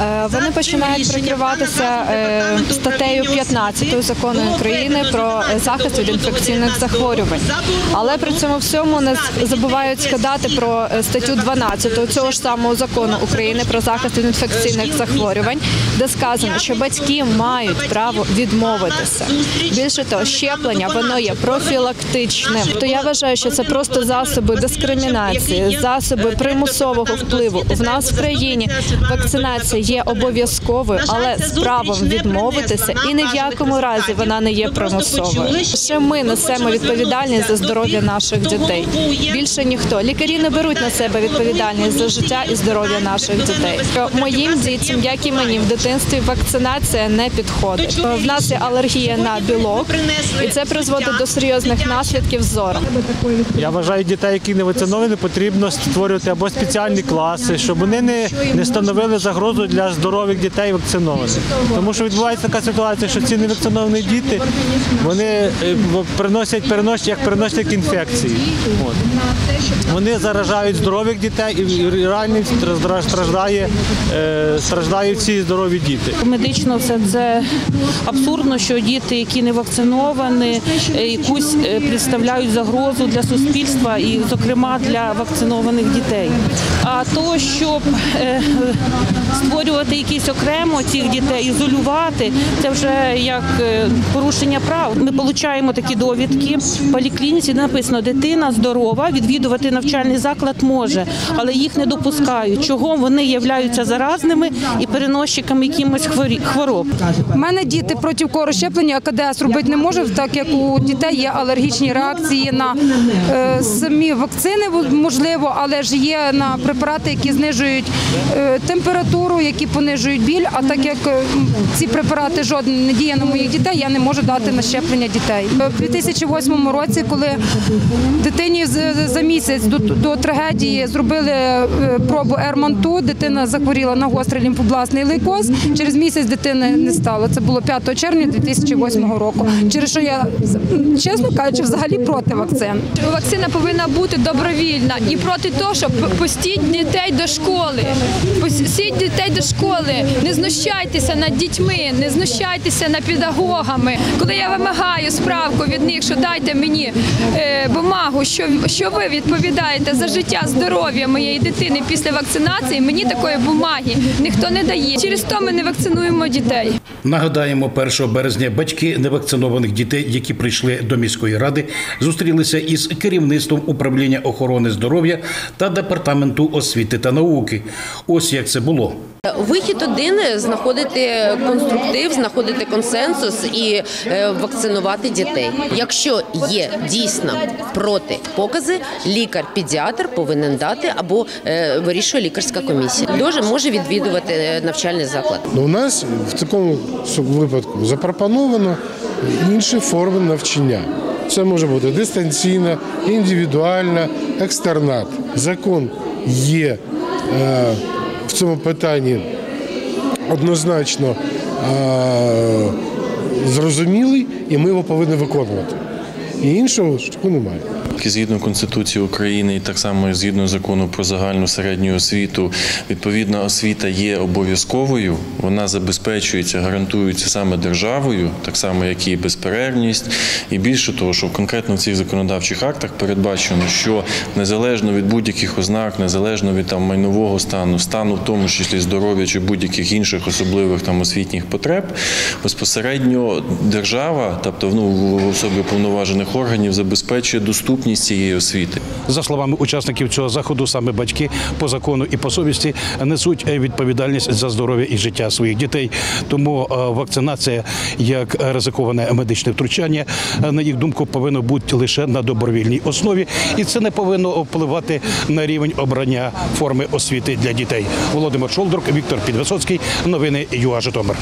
Е, Вони починають прикриватися е, статтею 15 закону України про е, захист від інфекційних захворювань. Але при цьому всьому не забувають згадати про е, статтю 12 цього ж самого закону України про захист від інфекційних захворювань, де сказано, що батьки мають право відмовитися. Більше того, щеплення воно є профілактичним. То я вважаю, що це просто засоби дискримінації, засоби примусового впливу. В нас в країні вакцинація є обов'язковою, але з правом відмовитися, і ні в якому разі вона не є примусовою. Ще ми несемо відповідальність за здоров'я наших дітей. Більше ніхто лікарі не беруть на себе відповідальність за життя і здоров'я наших дітей. Моїм дітям, як і мені в дитинстві, вакцинація не підходить. В нас є алергія на білок, і це призводить до серйозних наслідків зору. Я вважаю, дітей, які не вакциновані, потрібно створювати або спеціальні класи, щоб вони не, не становили загрозу для здорових дітей вакцинованих. Тому що відбувається така ситуація, що ці невакциновані діти вони е, приносять переносять як переносять інфекції. От. Вони заражають здорових дітей і реально страждає- е, страждають ці здорові діти. Медично все це абсурдно, що діти, які не вакциновані, е, якусь е, представляють загрозу для суспільства і, зокрема, для вакцинованих дітей. А то, щоб створювати якісь окремо цих дітей, ізолювати, це вже як порушення прав. Ми отримуємо такі довідки в поліклініці, написано, дитина здорова, відвідувати навчальний заклад може, але їх не допускають. Чого вони являються заразними і переносчиками якимось хвороб. У мене діти проти кору щеплення АКДС робити не може, так як у дітей є алергічні реакції на е, самі вакцини, можливо, але ж є на препарати, які знижують е, температуру, які понижують біль. А так як е, ці препарати жоден не діє на моїх дітей, я не можу дати на щеплення дітей. Е, В 2008 році, коли дитині за місяць до, до трагедії зробили е, пробу Ерманту, дитина захворіла на гострий лімфобластний лейкоз. Через місяць дитини не стало. Це було 5 червня 2008 року. Через що я чесно кажучи, взагалі проти вакцин. Вакцина повинна бути добровільна і проти того, щоб пустіть дітей до школи. Пустіть дітей до школи, не знущайтеся над дітьми, не знущайтеся над педагогами. Коли я вимагаю справку від них, що дайте мені е, бумагу, що, що ви відповідаєте за життя, здоров'я моєї дитини після вакцинації, мені такої бумаги ніхто не дає. Через то ми не вакцинуємо дітей. Нагадаємо, 1 березня батьки невакцинованих дітей, які прийшли до міської ради, зустрілися із керівництвом управління охорони здоров'я та департаменту освіти та науки. Ось як це було. Вихід один знаходити конструктив, знаходити консенсус і е, вакцинувати дітей. Якщо є дійсно протипокази, лікар-педіатр повинен дати або е, вирішує лікарська комісія. Дуже може відвідувати е, навчальний заклад. Ну, у нас в такому випадку запропоновано інші форми навчання. Це може бути дистанційна, індивідуальна, екстернат. Закон є е, в цьому питанні однозначно е, зрозумілий, і ми його повинні виконувати. І іншого шляху немає. Згідно Конституції України і так само згідно закону про загальну середню освіту, відповідна освіта є обов'язковою. Вона забезпечується, гарантується саме державою, так само як і безперервність. І більше того, що конкретно в цих законодавчих актах передбачено, що незалежно від будь-яких ознак, незалежно від там майнового стану, стану, в тому числі здоров'я чи будь-яких інших особливих там освітніх потреб, безпосередньо держава, тобто ну, в особі повноважених органів, забезпечує доступність цієї освіти. За словами учасників цього заходу, саме батьки по закону і по совісті несуть відповідальність за здоров'я і життя своїх дітей. Тому е, вакцинація як ризиковане медичне втручання, е, на їх думку, повинно бути лише на добровільній основі, і це не повинно впливати на рівень обрання форми освіти для дітей. Володимир Шолдрук, Віктор Підвисоцький. Новини ЮА Житомир.